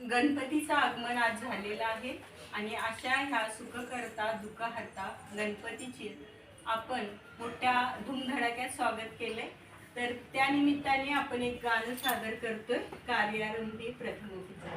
गणपतीचं आगमन आज झालेलं आहे आणि अशा ह्या सुखकर्ता दुःखहर्ता गणपतीची आपण मोठ्या धूमधडाक्यात स्वागत केलंय. तर त्यानिमित्ताने आपण एक गाणं सादर करतोय कार्यारंभी प्रथमोपचार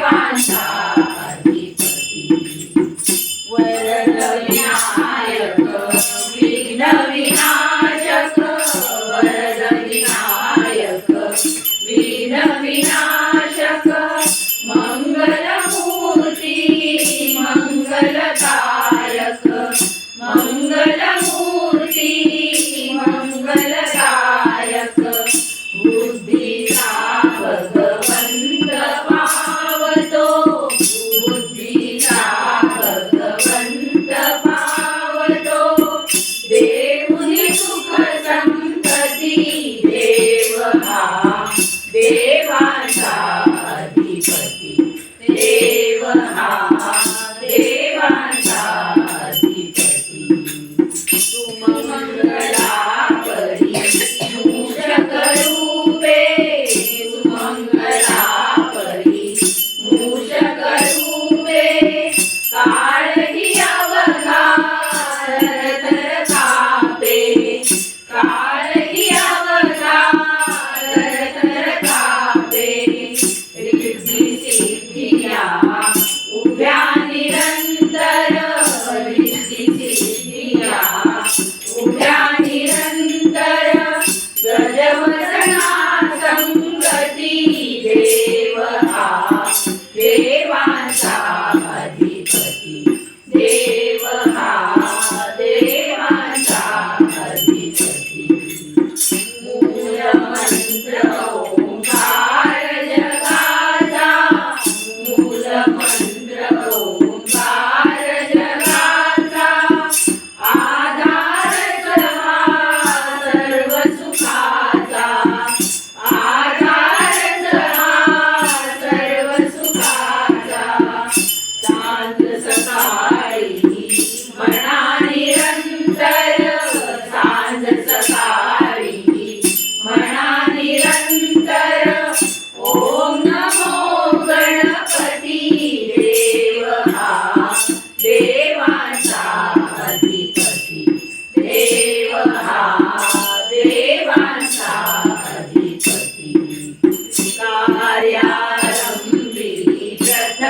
I 成